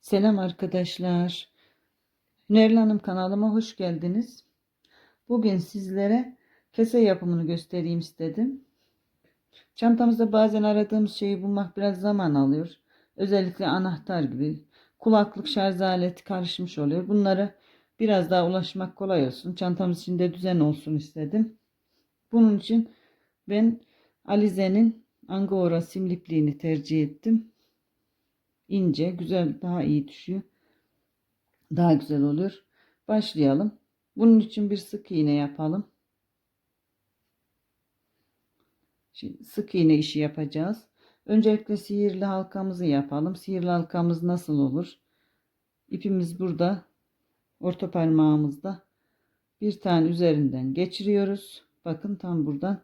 Selam arkadaşlar. Nerli Hanım kanalıma hoş geldiniz. Bugün sizlere kese yapımını göstereyim istedim. Çantamızda bazen aradığımız şeyi bulmak biraz zaman alıyor. Özellikle anahtar gibi kulaklık şarj aleti karışmış oluyor. Bunlara biraz daha ulaşmak kolay olsun. Çantamız içinde düzen olsun istedim. Bunun için ben Alize'nin Angora simlipliğini tercih ettim ince, güzel, daha iyi düşüyor. Daha güzel olur. Başlayalım. Bunun için bir sık iğne yapalım. Şimdi sık iğne işi yapacağız. Öncelikle sihirli halkamızı yapalım. Sihirli halkamız nasıl olur? İpimiz burada. Orta parmağımızda. Bir tane üzerinden geçiriyoruz. Bakın tam buradan.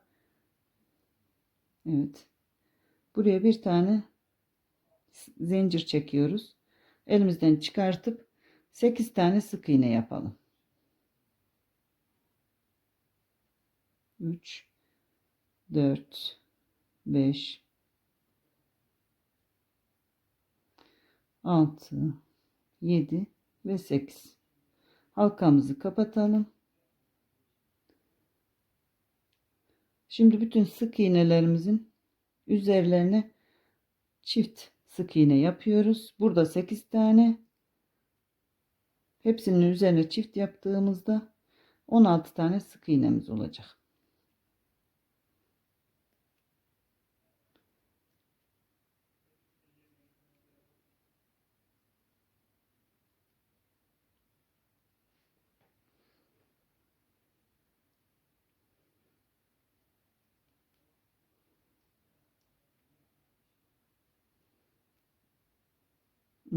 Evet. Buraya bir tane zincir çekiyoruz. Elimizden çıkartıp 8 tane sık iğne yapalım. 3 4 5 6 7 ve 8 halkamızı kapatalım. Şimdi bütün sık iğnelerimizin üzerlerine çift sık iğne yapıyoruz. Burada 8 tane. Hepsinin üzerine çift yaptığımızda 16 tane sık iğnemiz olacak.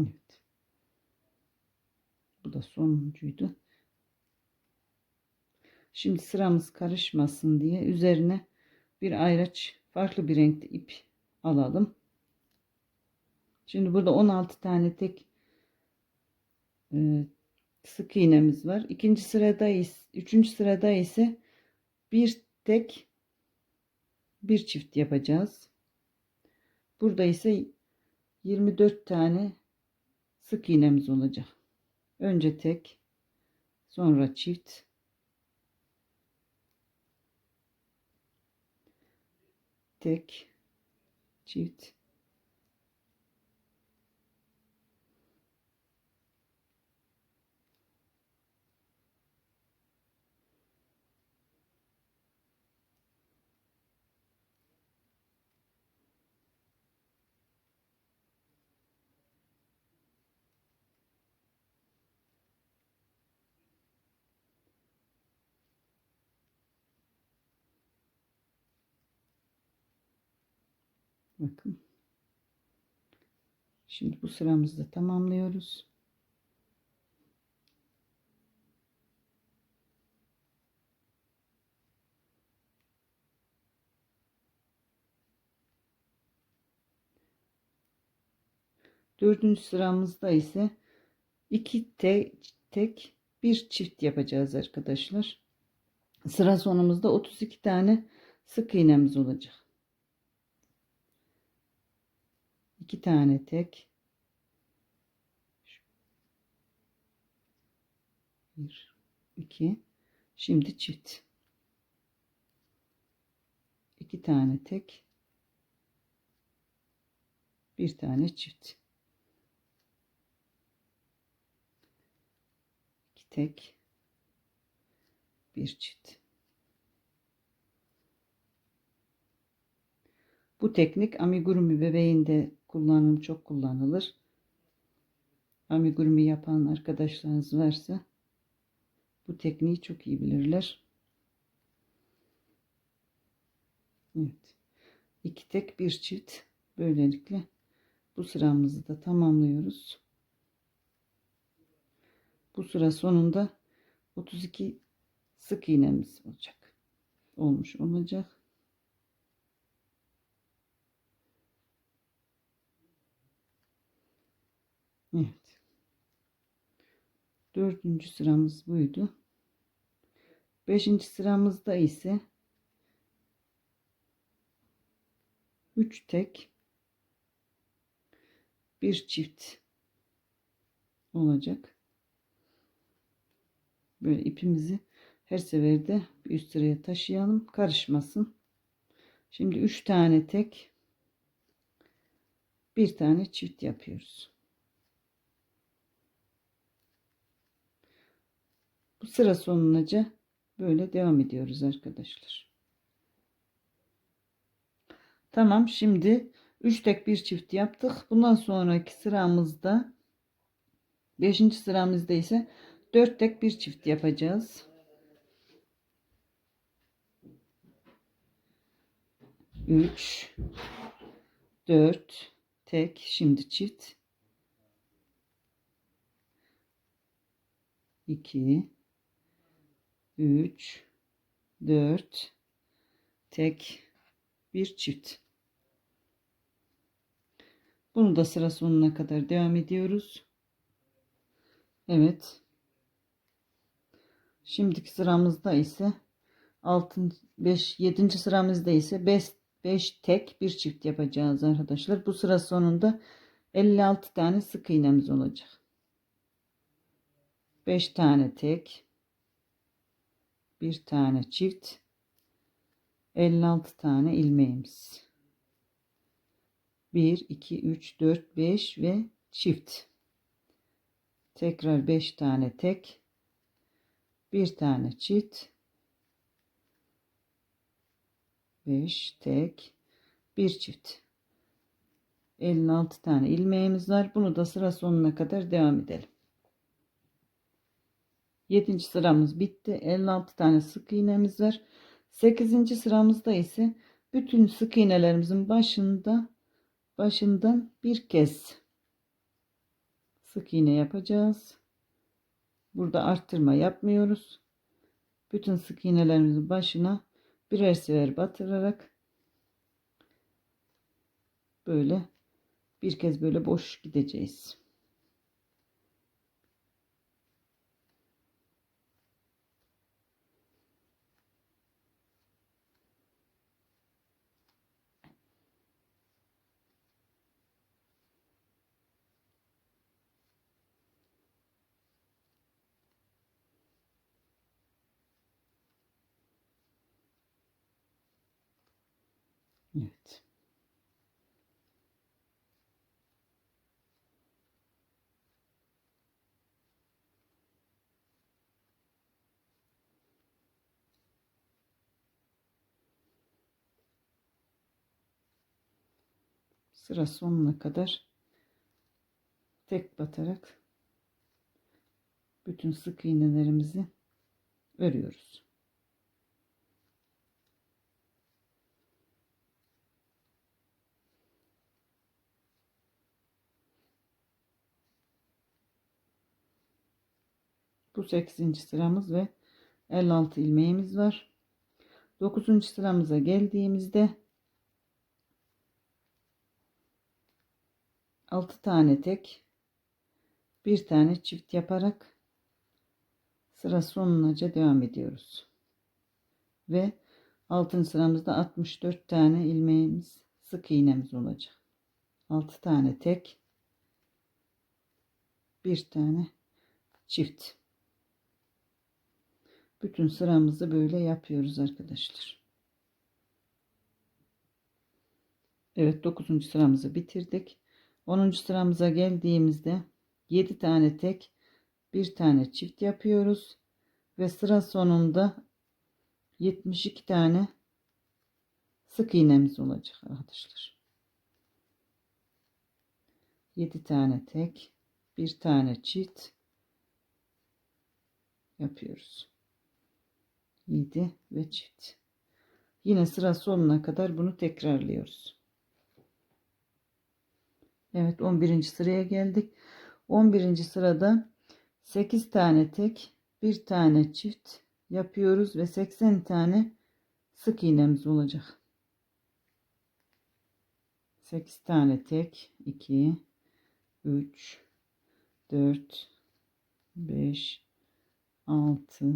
Evet. Bu da sonuncuydu. Şimdi sıramız karışmasın diye üzerine bir ayraç farklı bir renkte ip alalım. Şimdi burada 16 tane tek e, sık iğnemiz var. İkinci sırada ise, üçüncü sırada ise bir tek bir çift yapacağız. Burada ise 24 tane sık iğnemiz olacak. Önce tek, sonra çift. Tek, çift. Bakın. Şimdi bu sıramızı da tamamlıyoruz. Dördüncü sıramızda ise iki tek, tek bir çift yapacağız arkadaşlar. Sıra sonumuzda 32 tane sık iğnemiz olacak. 2 tane tek. 1 2 şimdi çift. 2 tane tek. Bir tane çift. 2 tek. Bir çift. Bu teknik amigurumi bebeğinde kullanım çok kullanılır. Amigurumi yapan arkadaşlarınız varsa bu tekniği çok iyi bilirler. Evet. İki tek bir çift. Böylelikle bu sıramızı da tamamlıyoruz. Bu sıra sonunda 32 sık iğnemiz olacak. Olmuş olacak. Evet. Dördüncü sıramız buydu. Beşinci sıramızda ise üç tek bir çift olacak. Böyle ipimizi her seferde bir üst sıraya taşıyalım. Karışmasın. Şimdi 3 tane tek bir tane çift yapıyoruz. Bu sıra sonunca böyle devam ediyoruz arkadaşlar. Tamam şimdi 3 tek bir çift yaptık. Bundan sonraki sıramızda 5. sıramızda ise 4 tek bir çift yapacağız. 3 4 tek şimdi çift 2 3 4 tek bir çift. Bunu da sıra sonuna kadar devam ediyoruz. Evet. Şimdiki sıramızda ise 6 5 7. sıramızda ise 5 5 tek bir çift yapacağız arkadaşlar. Bu sıra sonunda 56 tane sık iğnemiz olacak. 5 tane tek bir tane çift 56 tane ilmeğimiz. 1 2 3 4 5 ve çift. Tekrar 5 tane tek bir tane çift. 5 tek bir çift. 56 tane ilmeğimiz var. Bunu da sıra sonuna kadar devam edelim 7. sıramız bitti 56 tane sık iğnemiz var 8. sıramızda ise bütün sık iğnelerimizin başında başından bir kez sık iğne yapacağız burada arttırma yapmıyoruz bütün sık iğnelerimizin başına birer sefer batırarak böyle bir kez böyle boş gideceğiz. Evet. Sıra sonuna kadar tek batarak bütün sık iğnelerimizi örüyoruz. Bu 8. sıramız ve 56 ilmeğimiz var. 9. sıramıza geldiğimizde 6 tane tek bir tane çift yaparak sıra sonunaca devam ediyoruz. Ve altın sıramızda 64 tane ilmeğimiz sık iğnemiz olacak. 6 tane tek bir tane çift. Bütün sıramızı böyle yapıyoruz arkadaşlar. Evet 9. sıramızı bitirdik. 10. sıramıza geldiğimizde 7 tane tek bir tane çift yapıyoruz. Ve sıra sonunda 72 tane sık iğnemiz olacak arkadaşlar. 7 tane tek bir tane çift yapıyoruz. 7 ve çift. Yine sıra sonuna kadar bunu tekrarlıyoruz. Evet 11. sıraya geldik. 11. sırada 8 tane tek, bir tane çift yapıyoruz ve 80 tane sık iğnemiz olacak. 8 tane tek, 2 3 4 5 6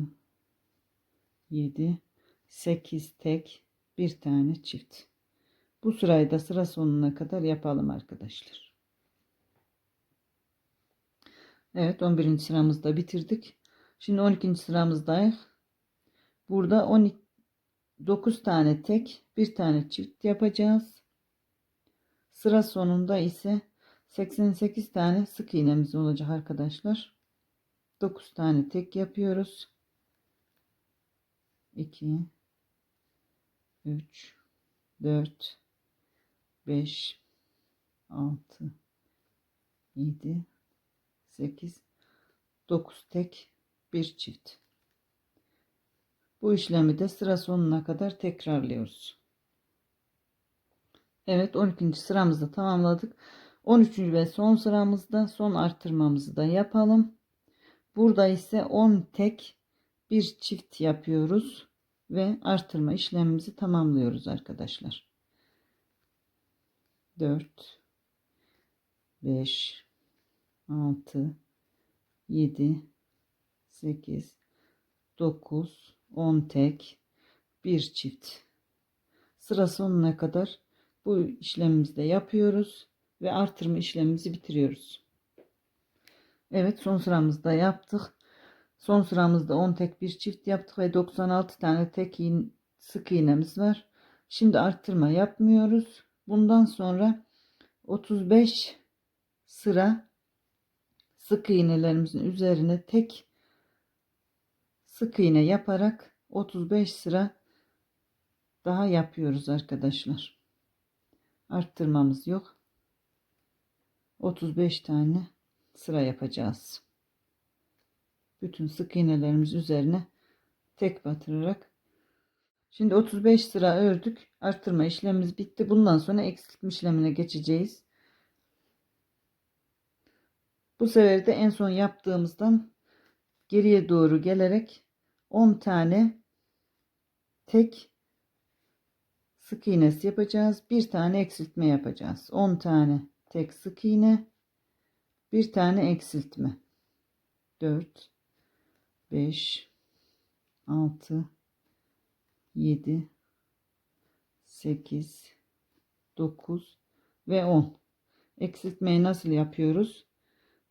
7 8 tek bir tane çift. Bu sırayı da sıra sonuna kadar yapalım arkadaşlar. Evet 11. sıramızda bitirdik. Şimdi 12. sıramızdayız. Burada 12 9 tane tek, bir tane çift yapacağız. Sıra sonunda ise 88 tane sık iğnemiz olacak arkadaşlar. 9 tane tek yapıyoruz. 2 3 4 5 6 7 8 9 tek bir çift. Bu işlemi de sıra sonuna kadar tekrarlıyoruz. Evet 12. sıramızda tamamladık. 13. ve son sıramızda son arttırmamızı da yapalım. Burada ise 10 tek bir çift yapıyoruz ve artırma işlemimizi tamamlıyoruz arkadaşlar. 4 5 6 7 8 9 10 tek bir çift sıra sonuna kadar bu işlemimizi de yapıyoruz ve artırma işlemimizi bitiriyoruz. Evet son sıramızda yaptık. Son sıramızda 10 tek bir çift yaptık ve 96 tane tek sık iğnemiz var. Şimdi arttırma yapmıyoruz. Bundan sonra 35 sıra sık iğnelerimizin üzerine tek sık iğne yaparak 35 sıra daha yapıyoruz arkadaşlar. Arttırmamız yok. 35 tane sıra yapacağız. Bütün sık iğnelerimiz üzerine tek batırarak Şimdi 35 sıra ördük. Arttırma işlemimiz bitti. Bundan sonra eksiltme işlemine geçeceğiz. Bu sefer de en son yaptığımızdan geriye doğru gelerek 10 tane tek sık iğnesi yapacağız. Bir tane eksiltme yapacağız. 10 tane tek sık iğne, bir tane eksiltme. 4 5 6 7 8 9 ve 10. Eksiltmeyi nasıl yapıyoruz?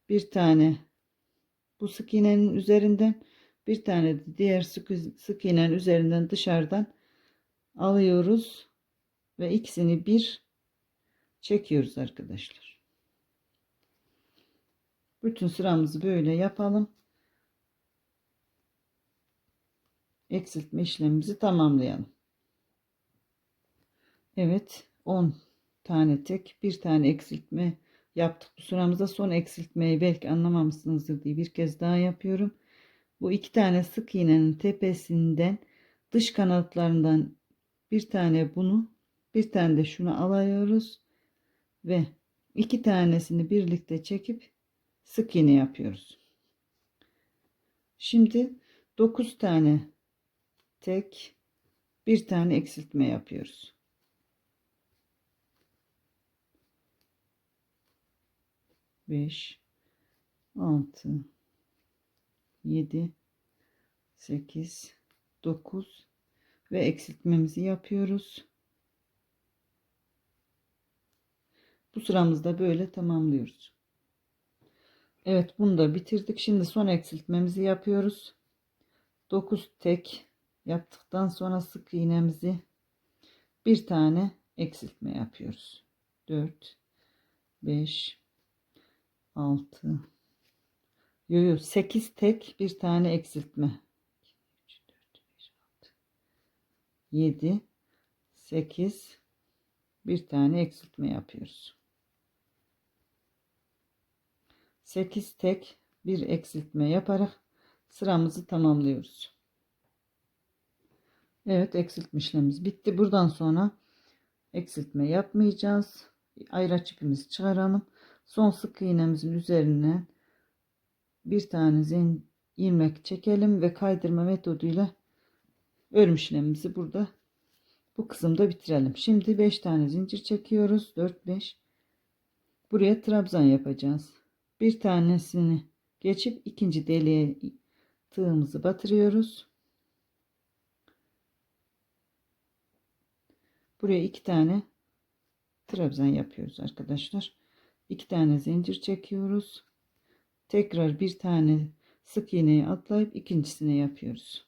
Bir tane bu sık iğnenin üzerinden bir tane de diğer sık, sık iğnenin üzerinden dışarıdan alıyoruz ve ikisini bir çekiyoruz arkadaşlar. Bütün sıramızı böyle yapalım. Eksiltme işlemimizi tamamlayalım. Evet 10 tane tek bir tane eksiltme yaptık. Bu sıramızda son eksiltmeyi belki anlamamışsınızdır diye bir kez daha yapıyorum. Bu iki tane sık iğnenin tepesinden dış kanatlarından bir tane bunu bir tane de şunu alıyoruz ve iki tanesini birlikte çekip sık iğne yapıyoruz. Şimdi 9 tane tek bir tane eksiltme yapıyoruz. Beş, altı, 7 8 9 ve eksiltmemizi yapıyoruz. Bu sıramızda böyle tamamlıyoruz. Evet bunu da bitirdik. Şimdi son eksiltmemizi yapıyoruz. 9 tek yaptıktan sonra sık iğnemizi bir tane eksiltme yapıyoruz. 4 5 6 Yo yo 8 tek bir tane eksiltme. 7 8 bir tane eksiltme yapıyoruz. 8 tek bir eksiltme yaparak sıramızı tamamlıyoruz. Evet eksiltme işlemimiz bitti. Buradan sonra eksiltme yapmayacağız. Ayraç ipimizi çıkaralım. Son sık iğnemizin üzerine bir tane zin ilmek çekelim ve kaydırma metoduyla örüm işlemimizi burada bu kısımda bitirelim. Şimdi 5 tane zincir çekiyoruz. 4 5 buraya trabzan yapacağız. Bir tanesini geçip ikinci deliğe tığımızı batırıyoruz. Buraya iki tane trabzan yapıyoruz arkadaşlar. İki tane zincir çekiyoruz tekrar bir tane sık iğneyi atlayıp ikincisine yapıyoruz.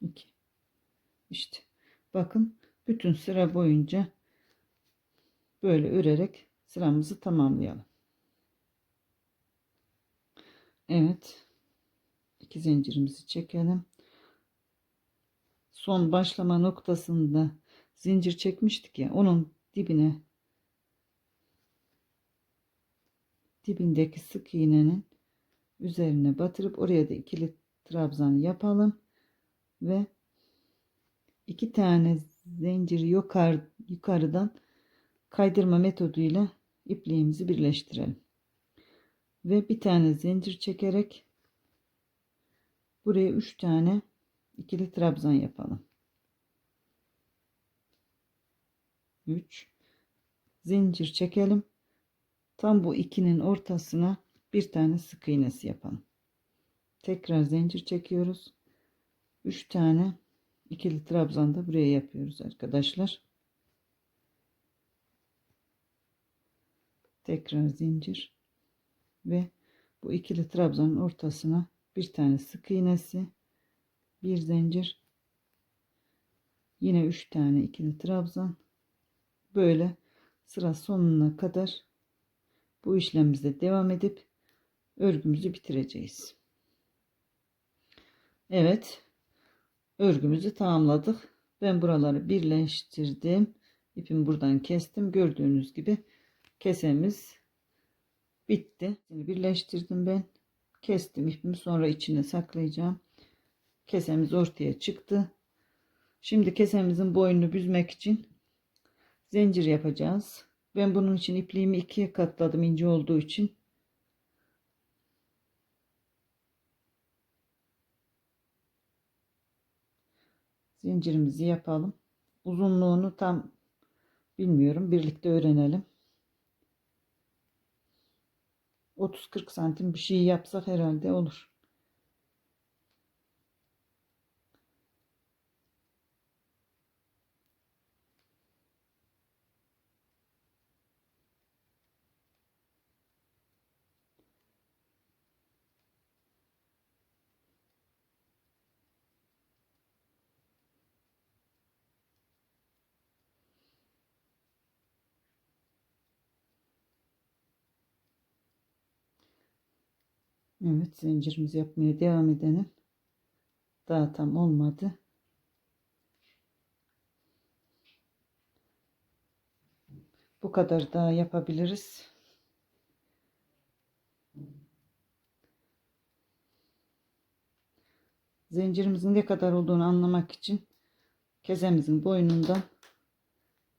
2 İşte bakın bütün sıra boyunca böyle örerek sıramızı tamamlayalım. Evet. iki zincirimizi çekelim. Son başlama noktasında zincir çekmiştik ya onun dibine dibindeki sık iğnenin üzerine batırıp oraya da ikili trabzan yapalım ve iki tane zinciri yukarı, yukarıdan kaydırma metoduyla ipliğimizi birleştirelim. Ve bir tane zincir çekerek buraya üç tane ikili trabzan yapalım. 3 zincir çekelim. Tam bu ikinin ortasına bir tane sık iğnesi yapalım. Tekrar zincir çekiyoruz. 3 tane ikili trabzan da buraya yapıyoruz arkadaşlar. Tekrar zincir ve bu ikili trabzanın ortasına bir tane sık iğnesi, bir zincir, yine 3 tane ikili trabzan. Böyle sıra sonuna kadar bu işlemimizde devam edip örgümüzü bitireceğiz. Evet. Örgümüzü tamamladık. Ben buraları birleştirdim. İpimi buradan kestim. Gördüğünüz gibi kesemiz bitti. Şimdi birleştirdim ben. Kestim ipimi sonra içine saklayacağım. Kesemiz ortaya çıktı. Şimdi kesemizin boyunu büzmek için zincir yapacağız. Ben bunun için ipliğimi ikiye katladım ince olduğu için. Zincirimizi yapalım. Uzunluğunu tam bilmiyorum. Birlikte öğrenelim. 30-40 santim bir şey yapsak herhalde olur. Evet zincirimizi yapmaya devam edelim. Daha tam olmadı. Bu kadar daha yapabiliriz. Zincirimizin ne kadar olduğunu anlamak için kezemizin boynundan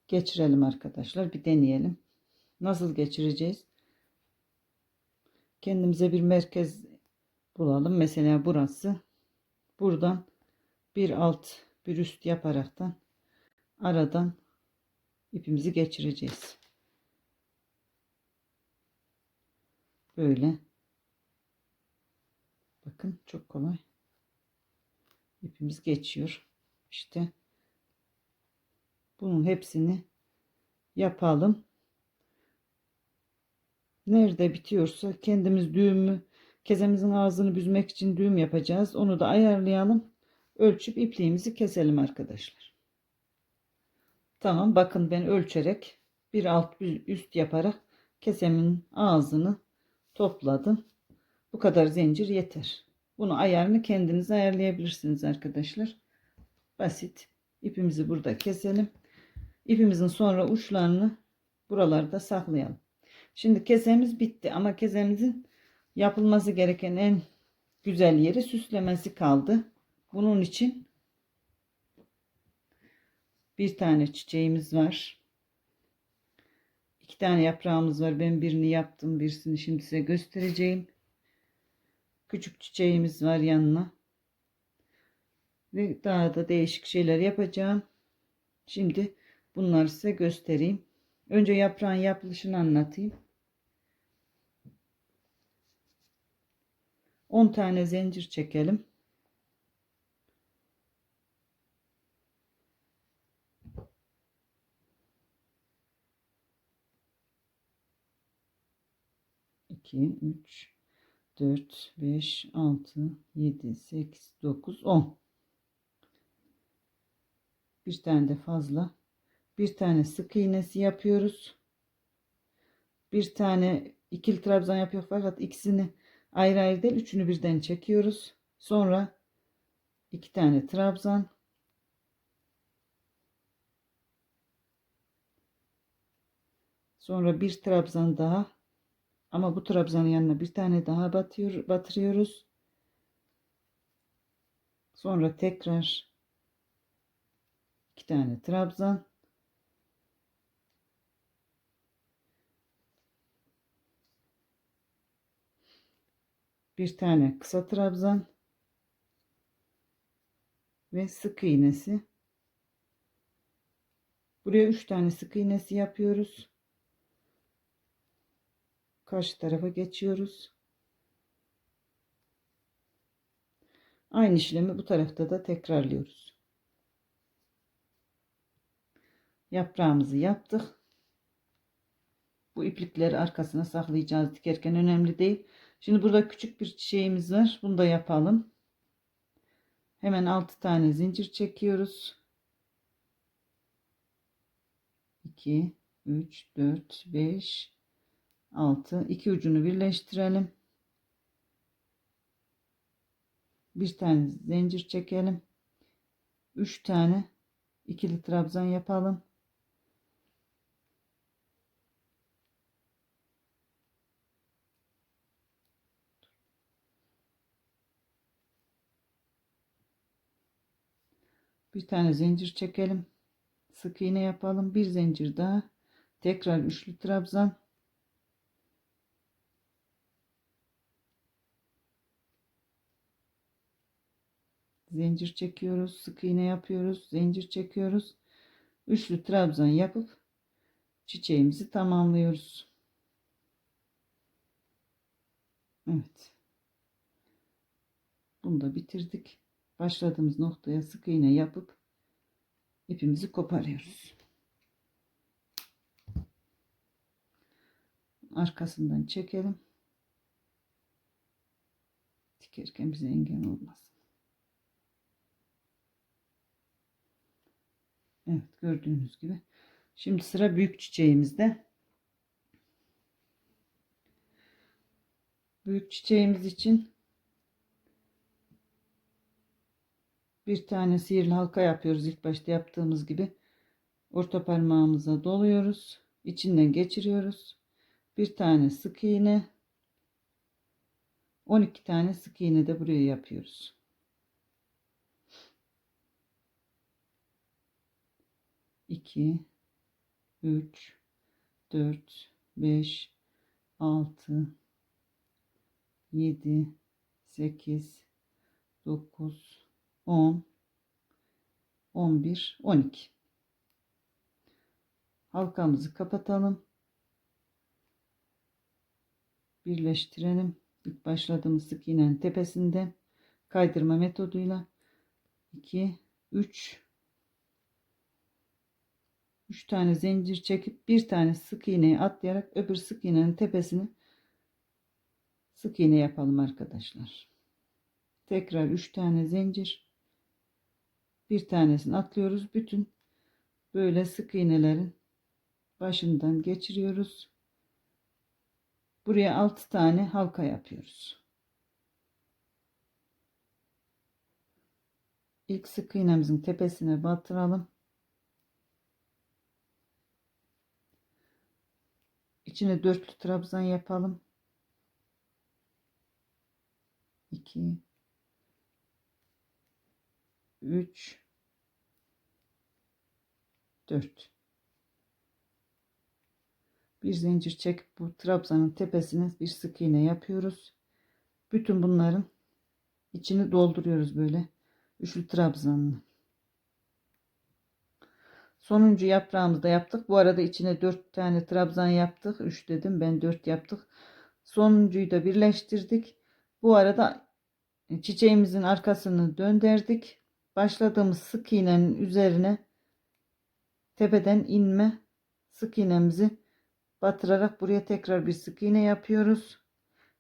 geçirelim arkadaşlar. Bir deneyelim. Nasıl geçireceğiz? Kendimize bir merkez bulalım. Mesela burası. Buradan bir alt bir üst yaparaktan aradan ipimizi geçireceğiz. Böyle. Bakın çok kolay. İpimiz geçiyor. İşte bunun hepsini yapalım nerede bitiyorsa kendimiz düğümü kezemizin ağzını büzmek için düğüm yapacağız. Onu da ayarlayalım. Ölçüp ipliğimizi keselim arkadaşlar. Tamam bakın ben ölçerek bir alt bir üst yaparak kesemin ağzını topladım. Bu kadar zincir yeter. Bunu ayarını kendiniz ayarlayabilirsiniz arkadaşlar. Basit. İpimizi burada keselim. İpimizin sonra uçlarını buralarda saklayalım. Şimdi kesemiz bitti ama kesemizin yapılması gereken en güzel yeri süslemesi kaldı. Bunun için bir tane çiçeğimiz var. İki tane yaprağımız var. Ben birini yaptım. Birisini şimdi size göstereceğim. Küçük çiçeğimiz var yanına. Ve daha da değişik şeyler yapacağım. Şimdi bunları size göstereyim. Önce yaprağın yapılışını anlatayım. 10 tane zincir çekelim. 2, 3, 4, 5, 6, 7, 8, 9, 10. Bir tane de fazla. Bir tane sık iğnesi yapıyoruz. Bir tane ikili trabzan yapıyor fakat ikisini ayrı ayrı değil üçünü birden çekiyoruz. Sonra iki tane trabzan. Sonra bir trabzan daha. Ama bu trabzanın yanına bir tane daha batıyor, batırıyoruz. Sonra tekrar iki tane trabzan. Bir tane kısa trabzan ve sık iğnesi. Buraya üç tane sık iğnesi yapıyoruz. Karşı tarafa geçiyoruz. Aynı işlemi bu tarafta da tekrarlıyoruz. Yaprağımızı yaptık. Bu iplikleri arkasına saklayacağız. Dikerken önemli değil. Şimdi burada küçük bir çiçeğimiz var. Bunu da yapalım. Hemen 6 tane zincir çekiyoruz. 2 3 4 5 6 iki ucunu birleştirelim. Bir tane zincir çekelim. 3 tane ikili trabzan yapalım. Bir tane zincir çekelim. Sık iğne yapalım. Bir zincir daha. Tekrar üçlü trabzan. Zincir çekiyoruz. Sık iğne yapıyoruz. Zincir çekiyoruz. Üçlü trabzan yapıp çiçeğimizi tamamlıyoruz. Evet. Bunu da bitirdik başladığımız noktaya sık iğne yapıp ipimizi koparıyoruz. Arkasından çekelim. Dikerken bize engel olmasın. Evet gördüğünüz gibi. Şimdi sıra büyük çiçeğimizde. Büyük çiçeğimiz için bir tane sihirli halka yapıyoruz ilk başta yaptığımız gibi. Orta parmağımıza doluyoruz içinden geçiriyoruz. Bir tane sık iğne 12 tane sık iğne de buraya yapıyoruz. İki üç dört beş altı yedi sekiz dokuz 10 11 12 halkamızı kapatalım. Birleştirelim. İlk başladığımız sık iğnenin tepesinde kaydırma metoduyla 2 3 3 tane zincir çekip bir tane sık iğneyi atlayarak öbür sık iğnenin tepesini sık iğne yapalım arkadaşlar. Tekrar 3 tane zincir bir tanesini atlıyoruz. Bütün böyle sık iğnelerin başından geçiriyoruz. Buraya 6 tane halka yapıyoruz. İlk sık iğnemizin tepesine batıralım. İçine dörtlü trabzan yapalım. 2 3 4 bir zincir çekip bu trabzanın tepesine bir sık iğne yapıyoruz. Bütün bunların içini dolduruyoruz böyle üçlü trabzanla. Sonuncu yaprağımızı da yaptık. Bu arada içine 4 tane trabzan yaptık. 3 dedim ben 4 yaptık. Sonuncuyu da birleştirdik. Bu arada çiçeğimizin arkasını döndürdük. Başladığımız sık iğnenin üzerine tepeden inme sık iğnemizi batırarak buraya tekrar bir sık iğne yapıyoruz.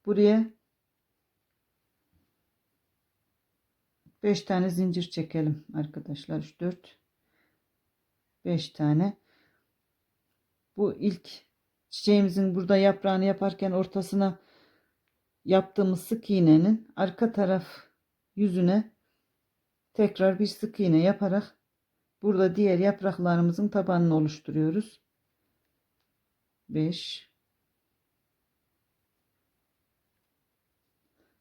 Buraya 5 tane zincir çekelim arkadaşlar. 3 4 5 tane. Bu ilk çiçeğimizin burada yaprağını yaparken ortasına yaptığımız sık iğnenin arka taraf yüzüne tekrar bir sık iğne yaparak burada diğer yapraklarımızın tabanını oluşturuyoruz. 5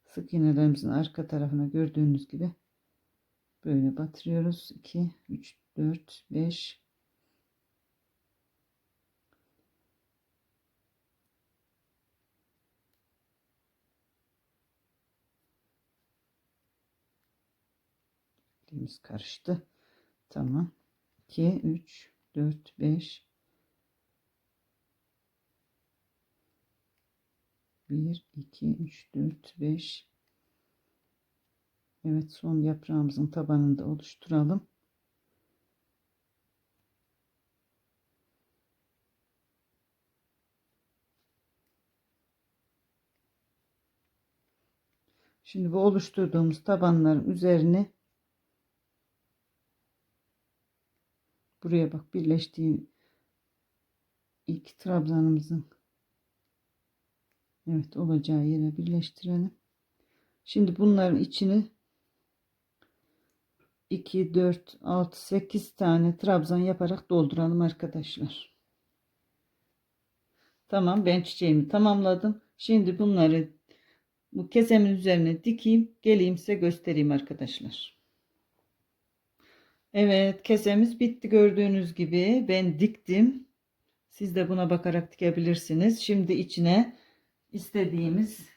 sık iğnelerimizin arka tarafına gördüğünüz gibi böyle batırıyoruz. 2 3 4 5 Elimiz karıştı. Tamam. 2 3 4 5 1 2 3 4 5 Evet son yaprağımızın tabanını da oluşturalım. Şimdi bu oluşturduğumuz tabanların üzerine buraya bak birleştiği ilk trabzanımızın evet olacağı yere birleştirelim. Şimdi bunların içini 2 4 6 8 tane trabzan yaparak dolduralım arkadaşlar. Tamam ben çiçeğimi tamamladım. Şimdi bunları bu kesemin üzerine dikeyim. Geleyim size göstereyim arkadaşlar. Evet kesemiz bitti gördüğünüz gibi. Ben diktim. Siz de buna bakarak dikebilirsiniz. Şimdi içine istediğimiz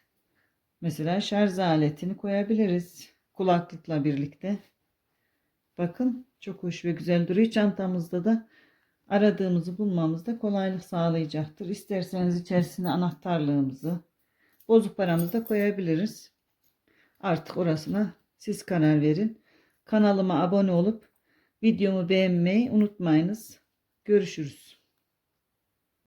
mesela şarj aletini koyabiliriz. Kulaklıkla birlikte. Bakın çok hoş ve güzel duruyor. Çantamızda da aradığımızı bulmamızda kolaylık sağlayacaktır. İsterseniz içerisine anahtarlığımızı, bozuk paramızı da koyabiliriz. Artık orasına siz karar verin. Kanalıma abone olup videomu beğenmeyi unutmayınız. Görüşürüz.